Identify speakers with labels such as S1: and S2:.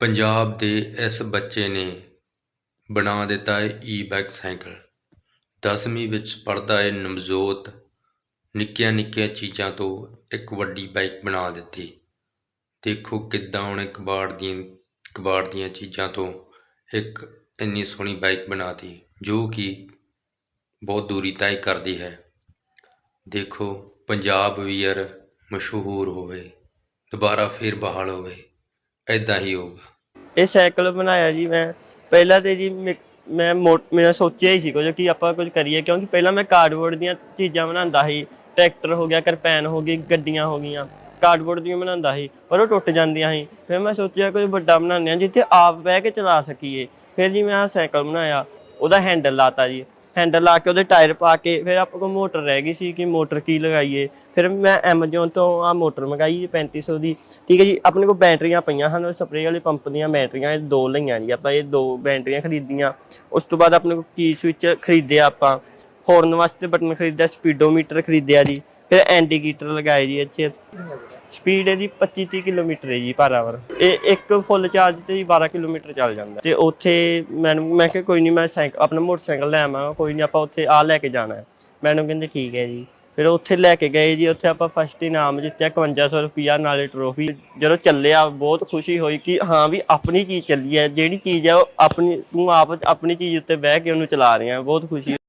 S1: ਪੰਜਾਬ ਦੇ ਇਸ ਬੱਚੇ ਨੇ ਬਣਾ ਦਿੱਤਾ ਹੈ ਈ ਬਾਈਕ ਸਾਈਕਲ। ਦਸਵੀਂ ਵਿੱਚ ਪੜ੍ਹਦਾ ਏ ਨਵਜੋਤ। ਨਿੱਕੀਆਂ ਨਿੱਕੀਆਂ ਚੀਜ਼ਾਂ ਤੋਂ ਇੱਕ ਵੱਡੀ ਬਾਈਕ ਬਣਾ ਦਿੱਤੀ। ਦੇਖੋ ਕਿੱਦਾਂ ਉਹਨੇ ਕਬਾੜ ਦੀਆਂ ਕਬਾੜ ਦੀਆਂ ਚੀਜ਼ਾਂ ਤੋਂ ਇੱਕ ਇੰਨੀ ਸੋਹਣੀ ਬਾਈਕ ਬਣਾਤੀ, ਜੋ ਕਿ ਬਹੁਤ ਦੂਰੀ ਤੈਅ ਕਰਦੀ ਹੈ। ਦੇਖੋ, ਪੰਜਾਬ ਵੀਰ ਮਸ਼ਹੂਰ ਹੋਵੇ, ਦੁਬਾਰਾ ਫੇਰ ਬਹਾਲ ਹੋਵੇ। ਐਦਾਂ ਹੀ ਹੋਊਗਾ।
S2: ਇਹ ਸਾਈਕਲ ਬਣਾਇਆ ਜੀ ਮੈਂ। ਪਹਿਲਾਂ ਤੇ ਜੀ ਮੇ- ਮੈਂ ਮੋ- ਮੈਂ ਸੋਚਿਆ ਹੀ ਸੀ ਕੁਝ ਕਿ ਆਪਾਂ ਕੁਝ ਕਰੀਏ, ਕਿਉਂਕਿ ਪਹਿਲਾਂ ਮੈਂ ਕਾਰਡਬੋਰਡ ਦੀਆਂ ਚੀਜ਼ਾਂ ਬਣਾਉਂਦਾ ਸੀ। ਟਰੈਕਟਰ ਹੋ ਗਿਆ, ਕਿਰਪੈਨ ਹੋ ਗਈ, ਗੱਡੀਆਂ ਹੋ ਗਈਆਂ। ਕਾਰਡਬੋਰਡ ਦੀਆਂ ਬਣਾਉਂਦਾ ਸੀ, ਪਰ ਉਹ ਟੁੱਟ ਜਾਂਦੀਆਂ ਸੀ। ਫਿਰ ਮੈਂ ਸੋਚਿਆ ਕੁਝ ਵੱਡਾ ਬਣਾਉਂਦੇ ਆ ਜਿੱਥੇ ਆਪ ਬਹਿ ਕੇ ਚਲਾ ਸਕੀਏ। ਫਿਰ ਜੀ ਮੈਂ ਆਹ ਸਾਈਕਲ ਬਣਾਇਆ, ਉਹਦਾ ਹੈਂਡਲ ਲਾਤਾ ਜੀ। ਹੈਂਡਲ ਲਾ ਕੇ ਉਹਦੇ ਟਾਇਰ ਪਾ ਕੇ, ਫਿਰ ਆਪਾਂ ਕੋਲ ਮੋਟਰ ਰਹਿ ਗਈ ਸੀ ਕਿ ਮੋਟਰ ਕੀ ਲਗਾਈਏ। ਫਿਰ ਮੈਂ Amazon ਤੋਂ ਆ ਮੋਟਰ ਮੰਗਾਈ ਜੀ 3500 ਦੀ। ਠੀਕ ਹੈ ਜੀ, ਆਪਣੇ ਕੋਲ ਬੈਟਰੀਆਂ ਪਈਆਂ ਹਨ ਸਪਰੇਅ ਵਾਲੇ ਪੰਪ ਦੀਆਂ ਬੈਟਰੀਆਂ, ਇਹ ਦੋ ਲਈਆਂ ਜੀ ਆਪਾਂ, ਇਹ ਦੋ ਬੈਟਰੀਆਂ ਖਰੀਦੀਆਂ। ਉਸ ਤੋਂ ਬਾਅਦ ਆਪਣੇ ਕੋਲ ਕੀ ਸਵਿਚ ਖਰੀਦਿਆ ਆਪਾਂ? ਹੌਰਨ ਵਾਸਤੇ ਬਟਨ ਖਰੀਦਿਆ ਸਪੀਡੋਮੀਟਰ ਖਰੀਦਿਆ ਜੀ। ਫਿਰ ਐਂਡੀਕੇਟਰ ਲਗਾਏ ਜੀ ਇੱਥੇ। ਸਪੀਡ ਇਹਦੀ 25 30 ਕਿਲੋਮੀਟਰ ਹੈ ਜੀ ਪਰ ਆਵਰ ਇਹ ਇੱਕ ਫੁੱਲ ਚਾਰਜ ਤੇ ਜੀ 12 ਕਿਲੋਮੀਟਰ ਚੱਲ ਜਾਂਦਾ। ਤੇ ਉੱਥੇ ਮੈਨੂੰ ਮੈਂ ਕਿਹਾ ਕੋਈ ਨਹੀਂ ਮੈਂ ਸਾਈਕਲ ਆਪਣਾ ਮੋਟਰਸਾਈਕਲ ਲੈ ਆਵਾਂਗਾ, ਕੋਈ ਨਹੀਂ ਆਪਾਂ ਉੱਥੇ ਆ ਲੈ ਕੇ ਜਾਣਾ ਮੈਨੂੰ ਕਹਿੰਦੇ ਠੀਕ ਹੈ ਜੀ। ਫਿਰ ਉੱਥੇ ਲੈ ਕੇ ਗਏ ਜੀ, ਉੱਥੇ ਆਪਾਂ ਫਸਟ ਇਨਾਮ ਜਿੱਤਿਆ 5100 ਰੁਪਿਆ ਨਾਲੇ ਟਰੋਫੀ ਜਦੋਂ ਚੱਲਿਆ ਬਹੁਤ ਖੁਸ਼ੀ ਹੋਈ ਕਿ ਹਾਂ ਵੀ ਆਪਣੀ ਚੀਜ਼ ਚੱਲੀ ਹੈ, ਜਿਹੜੀ ਚੀਜ਼ ਹੈ ਉਹ ਆਪਣੀ ਤੂੰ ਆਪ ਆਪਣੀ ਚੀਜ਼ ਉੱਤੇ ਬਹਿ ਕੇ ਉਹਨੂੰ ਚਲਾ ਰਿਹਾ ਬਹੁਤ ਖੁਸ਼ੀ